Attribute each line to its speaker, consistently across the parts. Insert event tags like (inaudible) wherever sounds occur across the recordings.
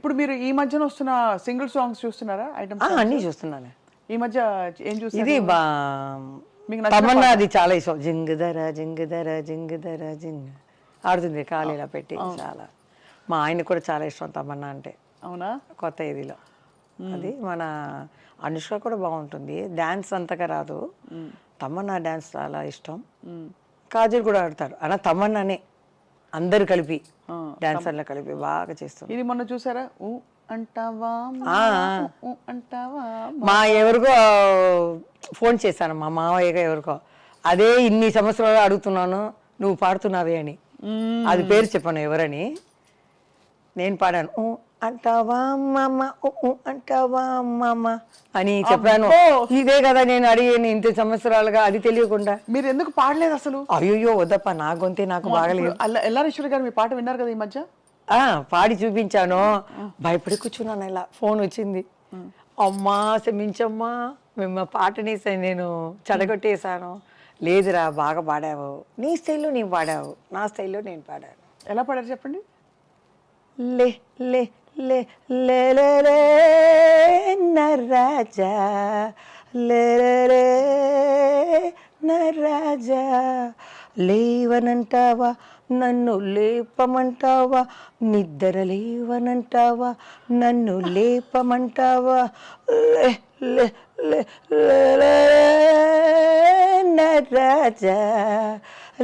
Speaker 1: ఇప్పుడు మీరు ఈ మధ్యన వస్తున్న సింగిల్ సాంగ్స్ చూస్తున్నారా? ఐటమ్
Speaker 2: అన్నీ చూస్తున్నాను.
Speaker 1: ఈ మధ్య ఏం చూస్తారు
Speaker 2: ఇది తమన్నా అది చాలా ఇష్టం. జింగుదర జింగుదర జింగుదర జింగ్ ఆడుతుంది కాలు ఇలా పెట్టి చాలా. మా ఆయన కూడా చాలా ఇష్టం తమన్నా అంటే.
Speaker 1: అవునా?
Speaker 2: కొత్త ఇదిలో. అది మన అనుష్క కూడా బాగుంటుంది. డ్యాన్స్ అంతగా రాదు. తమన్నా డ్యాన్స్ చాలా ఇష్టం. కాజల్ కూడా ఆడతారు అలా తమన్నానే. అందరు కలిపి డాన్సర్లు కలిపి బాగా చేస్తుంది
Speaker 1: ఇది మొన్న చూసారా? అంటావా అంటావా
Speaker 2: మా. ఎవరికో ఫోన్ చేశాను మా మావయ్యగా ఎవరికో. అదే ఇన్ని సంవత్సరాలు అడుగుతున్నాను నువ్వు పాడుతున్నావే అని. అది పేరు చెప్పాను ఎవరని. నేను పాడాను "ఊ అంటావా మామ అంటావా మామ అని చెప్పాను. ఇదే కదా నేను అడిగాను ఇంత సంవత్సరాలుగా అది తెలియకుండా.
Speaker 1: మీరు ఎందుకు పాడలేదు అసలు?
Speaker 2: అయ్యో వద్దప్ప నా గొంతే నాకు బాగలేదు
Speaker 1: ఎల్లారేశ్వరి గారు మీ పాట విన్నారు కదా ఈ మధ్య?
Speaker 2: ఆ, పాడి చూపించాను. భయపడి కూర్చున్నాను ఇలా ఫోన్ వచ్చింది. అమ్మా క్షమించమ్మా మేము పాటని స- నేను చెడగొట్టేశాను. లేదురా బాగా పాడావు. నీ స్టైల్లో నేను పాడావు. నా స్టైల్లో నేను పాడాను.
Speaker 1: ఎలా పాడారు చెప్పండి?
Speaker 2: లే లే లే లే నరాజా లే నరాజా లేవనంటావా నన్ను లేపమంటావా నిద్ర లేవనంటావా నన్ను లేపమంటావా లే లే లే నరాజా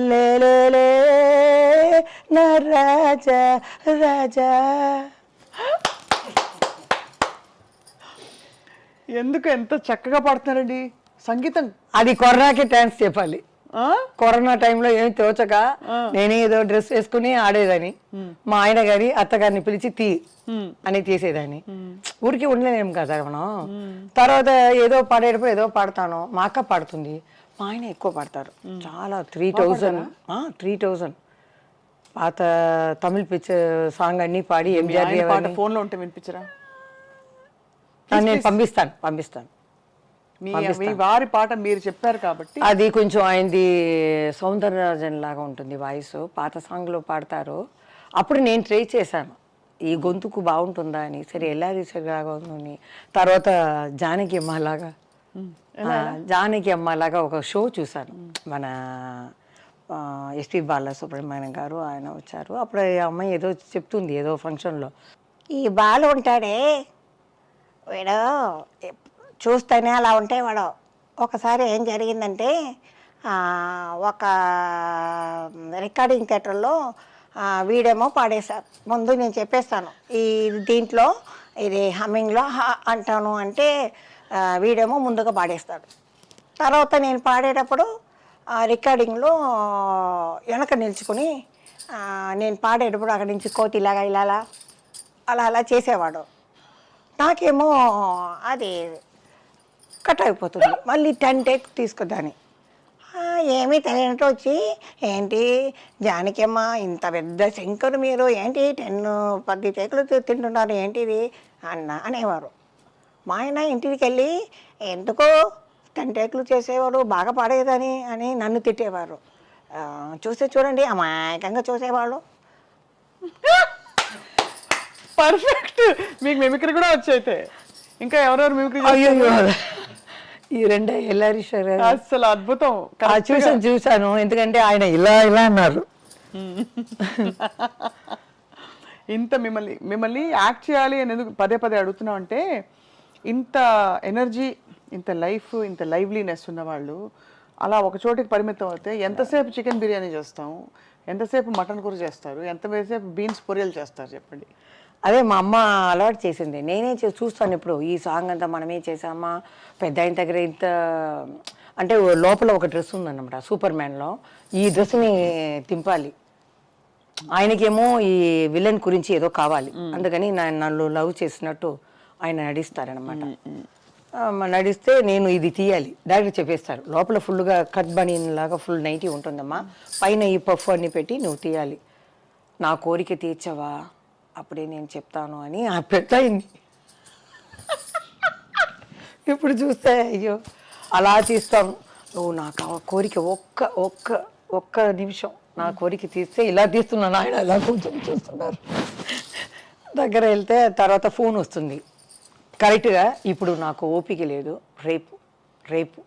Speaker 2: లే నరాజా రాజా
Speaker 1: ఎందుకు ఎంత చక్కగా పాడుతున్నారండి? సంగీతం.
Speaker 2: అది కరోనాకి డాన్స్ చెప్పాలి? కరోనా టైంలో ఏం తోచక నేనే ఏదో డ్రెస్ వేసుకుని ఆడేదాన్ని. మా ఆయన గారి అత్తగారిని పిలిచి తీ అని తీసేదాన్ని. ఊరికి ఉండలేము కదా మనం. తర్వాత ఏదో పాడేటప్పుడు ఏదో పాడతాను. మా అక్క పాడుతుంది. మా ఆయన ఎక్కువ పాడతారు. చాలా త్రీ థౌజండ్ త్రీ థౌజండ్ పాత తమిళ్ పిక్చర్ సాంగ్ అన్ని పాడి ఎంజిఆర్
Speaker 1: ఆయన పాట ఫోన్లో ఉంటే వినిపించరా?
Speaker 2: నేను పంపిస్తాను. పంపిస్తాను.
Speaker 1: మీ మీ వారి పాట మీరు చెప్పారు కాబట్టి.
Speaker 2: అది కొంచెం ఆయనది సౌందరరాజన్ లాగా ఉంటుంది వాయిస్. పాత సాంగ్లో పాడతారు. అప్పుడు నేను ట్రై చేశాను. ఈ గొంతుకు బాగుంటుందా అని. సరే లాగా ఉందని. తర్వాత జానకి అమ్మ లాగా. జానకి అమ్మ లాగా ఒక షో చూశాను. మన ఎస్పి బాలసుబ్రహ్మణ్యం గారు ఆయన వచ్చారు. అప్పుడు ఈ అమ్మాయి ఏదో చెప్తుంది ఏదో ఫంక్షన్లో. ఈ బాలు ఉంటాడే వీడు చూస్తేనే అలా ఉంటే వాడు ఒకసారి ఏం జరిగిందంటే ఒక రికార్డింగ్ థియేటర్లో వీడేమో పాడేశారు. ముందు నేను చెప్పేస్తాను. ఈ దీంట్లో ఇది హమ్మింగ్లో హ అంటాను అంటే వీడేమో ముందుగా పాడేస్తాడు. తర్వాత నేను పాడేటప్పుడు రికార్డింగ్లో వెనక నిల్చుకుని నేను పాడేటప్పుడు అక్కడి నుంచి కోతి ఇలాగా ఇలా అలా అలా చేసేవాడు. నాకేమో అది కట్ అయిపోతుంది. మళ్ళీ టెన్ టేక్ తీసుకుందాని ఏమీ తెలియనట్టు వచ్చి ఏంటి జానకమ్మ ఇంత పెద్ద శంకరు మీరు? ఏంటి టెన్ పది టేకులు తింటున్నారు? ఏంటిది? అన్న అనేవారు. మా ఆయన ఇంటికి వెళ్ళి ఎందుకో టెన్ టేకులు చేసేవారు బాగా పాడేదని అని నన్ను తిట్టేవారు. చూస్తే చూడండి అమాయకంగా చూసేవాళ్ళు. (laughs)
Speaker 1: పర్ఫెక్ట్. మీకు మిమిక్రీ కూడా వచ్చైతే. ఇంకా ఎవరెవరు మిమిక్రీ
Speaker 2: అయ్యో ఈ రెండే ఎల్లారీశ్వర్
Speaker 1: అసలు అద్భుతం.
Speaker 2: చూసాను చూసాను ఎందుకంటే ఆయన ఇలా ఇలా అన్నారు. (laughs)
Speaker 1: ఇంత మిమ్మల్ని మిమ్మల్ని యాక్ట్ చేయాలి అని ఎందుకు పదే పదే అడుగుతున్నాం అంటే ఇంత ఎనర్జీ ఇంత లైఫ్ ఇంత లైవ్లీనెస్ ఉన్న వాళ్ళు అలా ఒక చోటికి పరిమితం అయితే ఎంతసేపు చికెన్ బిర్యానీ చేస్తాం? ఎంతసేపు మటన్ కూర చేస్తారు? ఎంతసేపు బీన్స్ పొరియలు చేస్తారు? చెప్పండి.
Speaker 2: అదే మా అమ్మ అలవాటు చేసింది. నేనే చూస్తాను ఇప్పుడు ఈ సాంగ్ అంతా మనమే చేసామా పెద్ద ఆయన దగ్గర ఇంత అంటే లోపల ఒక డ్రెస్ ఉందన్నమాట సూపర్ మ్యాన్లో ఈ డ్రెస్ని తింపాలి ఆయనకేమో ఈ విలన్ గురించి ఏదో కావాలి. అందుకని నన్ను లవ్ చేసినట్టు ఆయన నడిస్తారనమాట నడిస్తే నేను ఇది తీయాలి. డైరెక్ట్ చెప్పేస్తారు. లోపల ఫుల్గా కట్ బనీన్ లాగా ఫుల్ నైటీ ఉంటుందమ్మా. పైన ఈ పఫ్ అన్ని పెట్టి నువ్వు తీయాలి. నా కోరిక తీర్చవా? అప్పుడే నేను చెప్తాను అని ఆ పెట్టయింది ఇప్పుడు చూస్తే అయ్యో అలా తీస్తాను. నువ్వు నాకు ఆ కోరిక ఒక్క ఒక్క ఒక్క నిమిషం నా కోరిక తీస్తే ఇలా తీస్తున్నాను ఆయన ఇలా కూర్చొని చూస్తున్నారు. దగ్గర వెళ్తే తర్వాత ఫోన్ వస్తుంది. కరెక్ట్గా ఇప్పుడు నాకు ఓపిక లేదు. రేపు రేపు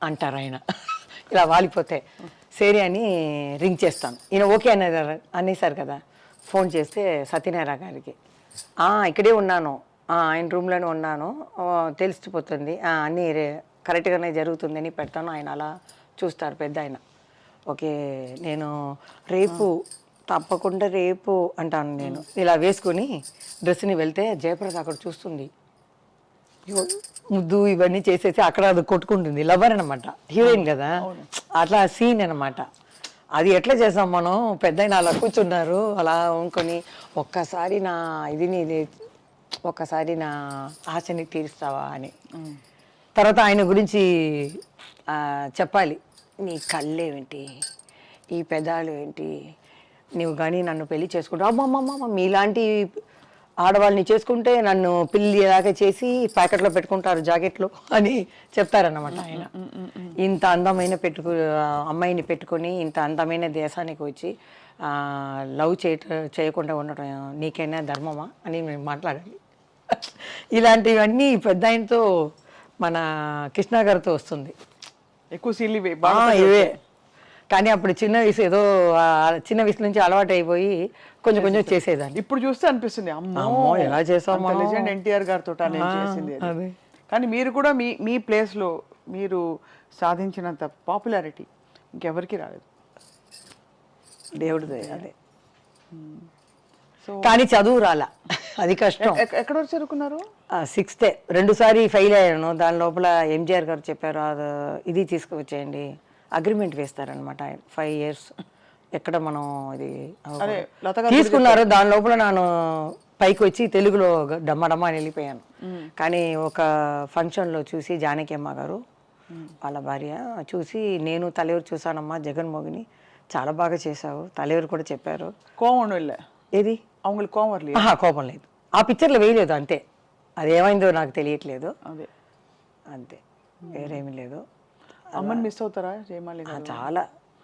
Speaker 2: అంటారు ఆయన. ఇలా వాలిపోతే సరే అని రింగ్ చేస్తాను. ఈయన ఓకే అనేది అనేసారు కదా. ఫోన్ చేస్తే సత్యనారాయణ గారికి. "ఆ, ఇక్కడే ఉన్నాను. ఆయన రూమ్లోనే ఉన్నాను. తెలిసిపోతుంది. అన్నీ రే- కరెక్ట్గానే జరుగుతుందని పెడతాను. ఆయన అలా చూస్తారు పెద్ద ఆయన. ఓకే నేను రేపు తప్పకుండా రేపు అంటాను నేను. ఇలా వేసుకొని డ్రెస్ని వెళ్తే జయప్రద అక్కడ చూస్తుంది. ముద్దు ఇవన్నీ చేసేసి అక్కడ అది కొట్టుకుంటుంది. లవర్ అనమాట హీరోయిన్ కదా. అట్లా సీన్ అనమాట అది ఎట్లా చేసాం మనం? పెద్ద అలా కూర్చున్నారు అలా ఉంకొని ఒక్కసారి నా ఇది నీది ఒక్కసారి నా ఆశని తీరుస్తావా అని. తర్వాత ఆయన గురించి చెప్పాలి. నీ కళ్ళేమిటి ఈ పెదాలు ఏంటి? నువ్వు కానీ నన్ను పెళ్ళి చేసుకుంటావు. అమ్మమ్మమ్మ మీలాంటి ఆడవాళ్ళని చేసుకుంటే నన్ను పెళ్ళి ఎలాగ చేసి ప్యాకెట్లో పెట్టుకుంటారు జాకెట్లో అని చెప్తారన్నమాట ఆయన. ఇంత అందమైన పెట్టుకు అమ్మాయిని పెట్టుకొని ఇంత అందమైన దేశానికి వచ్చి లవ్ చేయ చేయకుండా ఉండటం నీకైనా ధర్మమా అని మేము మాట్లాడాలి. ఇలాంటివన్నీ పెద్ద ఆయనతో మన కృష్ణ గారితో వస్తుంది.
Speaker 1: ఎక్కువ సీన్లు ఇవే
Speaker 2: కానీ అప్పుడు చిన్న వయసు ఏదో చిన్న వయసు నుంచి అలవాటు అయిపోయి కొంచెం కొంచెం చేసేదాన్ని.
Speaker 1: ఇప్పుడు చూస్తే అనిపిస్తుంది అమ్మో
Speaker 2: ఎలా చేసామో.
Speaker 1: లెజెండ్ ఎన్టీఆర్ గారితో చేసింది. కానీ మీరు కూడా మీ మీ ప్లేస్లో మీరు సాధించినంత పాపులారిటీ ఇంకెవరికి రాలేదు.
Speaker 2: దేవుడు అదే.
Speaker 1: సో
Speaker 2: కానీ చదువు రాలా. అది కష్టం.
Speaker 1: ఎక్- ఎక్కడ వరకు చదువుకున్నారు?
Speaker 2: సిక్స్తే రెండుసారి ఫెయిల్ అయ్యాను. దాని లోపల ఎంజిఆర్ గారు చెప్పారు అది ఇది తీసుకువచ్చేయండి. అగ్రిమెంట్ వేస్తారనమాట ఫైవ్ ఇయర్స్. ఎక్కడ మనం ఇది తీసుకున్నారు. దాని లోపల నేను పైకి వచ్చి తెలుగులో డమ్మ డమ్మ అని వెళ్ళిపోయాను కానీ ఒక ఫంక్షన్లో చూసి జానకి అమ్మ గారు వాళ్ళ భార్య చూసి నేను తలెవరు చూసానమ్మా జగన్మోహిని చాలా బాగా చేశావు తలెవరు కూడా చెప్పారు
Speaker 1: కోవం వెళ్ళ
Speaker 2: ఏది
Speaker 1: அவங்களுக்கு கோவம் வரலையா
Speaker 2: ఆహా కోపం లేదు ఆ పిక్చర్లో వేయలేదు అంతే అది ఏమైందో నాకు తెలియట్లేదు
Speaker 1: అదే
Speaker 2: అంతే వేరేమీ లేదు
Speaker 1: అమ్మని మిస్ అవుతారా జయమాలి
Speaker 2: ఆ,
Speaker 1: గారు
Speaker 2: చాలా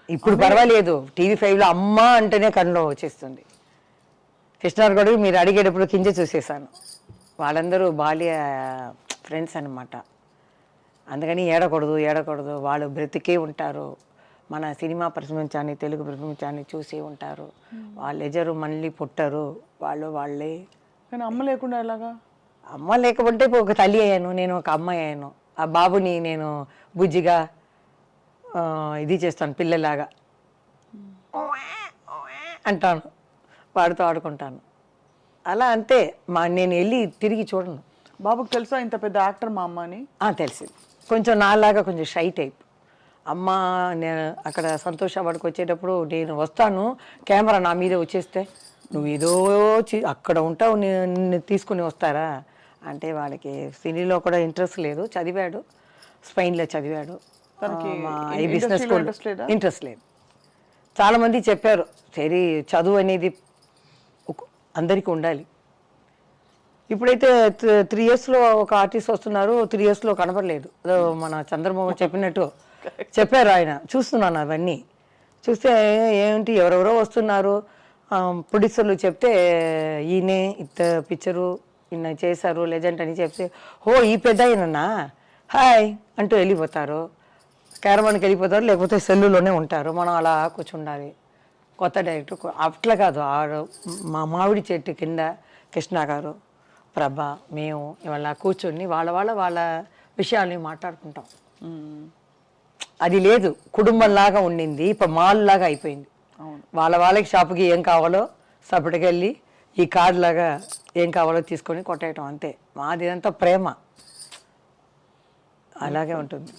Speaker 2: ఇప్పుడు పర్వాలేదు టీవీ ఫైవ్లో అమ్మ అంటేనే కన్నులో వచ్చేస్తుంది కృష్ణార్ కూడా మీరు అడిగేటప్పుడు కింద చూసేసాను వాళ్ళందరూ బాల్య ఫ్రెండ్స్ అన్నమాట అందుకని ఏడకూడదు ఏడకూడదు. వాళ్ళు బ్రతికే ఉంటారు. మన సినిమా ప్రపంచాన్ని తెలుగు ప్రపంచాన్ని చూసి ఉంటారు. వాళ్ళు ఎజరు మళ్ళీ పుట్టరు. వాళ్ళు వాళ్ళే.
Speaker 1: కానీ అమ్మ లేకుండా ఎలాగా?
Speaker 2: అమ్మ లేకపోతే ఒక తల్లి అయ్యాను నేను ఒక అమ్మాయి అయ్యాను. ఆ బాబుని నేను బుజ్జిగా ఇది చేస్తాను పిల్లలాగా. అంటాను. వాడితో ఆడుకుంటాను. అలా అంతే. మా నేను వెళ్ళి తిరిగి చూడను.
Speaker 1: బాబుకి తెలుసా ఇంత పెద్ద యాక్టర్ మా అమ్మ అని?
Speaker 2: ఆ, తెలిసింది. కొంచెం నాలాగా కొంచెం షై టైప్. అమ్మ నేను అక్కడ సంతోష వాడికి వచ్చేటప్పుడు నేను వస్తాను కెమెరా నా మీద వచ్చేస్తే నువ్వు ఏదో చి- అక్కడ ఉంటావు నిన్ను తీసుకుని వస్తారా? అంటే వాడికి సినీలో కూడా ఇంట్రెస్ట్ లేదు చదివాడు స్పెయిన్లో చదివాడు. ఈ బిజినెస్
Speaker 1: ఇంట్రెస్ట్ లేదా?
Speaker 2: ఇంట్రెస్ట్ లేదు. చాలా మంది చెప్పారు సరే చదువు అనేది అందరికీ ఉండాలి. ఇప్పుడైతే త్రీ ఇయర్స్లో ఒక ఆర్టిస్ట్ వస్తున్నారు త్రీ ఇయర్స్లో కనపడలేదు. మన చంద్రబాబు చెప్పినట్టు చెప్పారు ఆయన. చూస్తున్నాను అవన్నీ. చూస్తే ఏంటి ఎవరెవరో వస్తున్నారు. ప్రొడ్యూసర్లు చెప్తే ఈయనే ఇంత పిక్చరు ఈయన చేశారు లెజెంట్ అని చెప్తే హో ఈ పెద్ద ఆయనన్నా హాయ్ అంటూ వెళ్ళిపోతారు. క్యారమాన్కి వెళ్ళిపోతారు లేకపోతే సెల్లులోనే ఉంటారు. మనం అలా కూర్చుండాలి. కొత్త డైరెక్టర్ అట్లా కాదు. ఆ మా మామిడి చెట్టు కింద కృష్ణ గారు. ప్రభ మేము ఇవాళ కూర్చొని వాళ్ళ వాళ్ళ వాళ్ళ విషయాల్ని మాట్లాడుకుంటాం. అది లేదు. కుటుంబంలాగా ఉండింది. ఇప్పుడు మాల్ లాగా అయిపోయింది వాళ్ళ వాళ్ళకి షాపుకి ఏం కావాలో సపటికి వెళ్ళి ఈ కార్డు లాగా ఏం కావాలో తీసుకొని కొట్టేయటం అంతే. మాది అంతా ప్రేమ. అలాగే ఉంటుంది.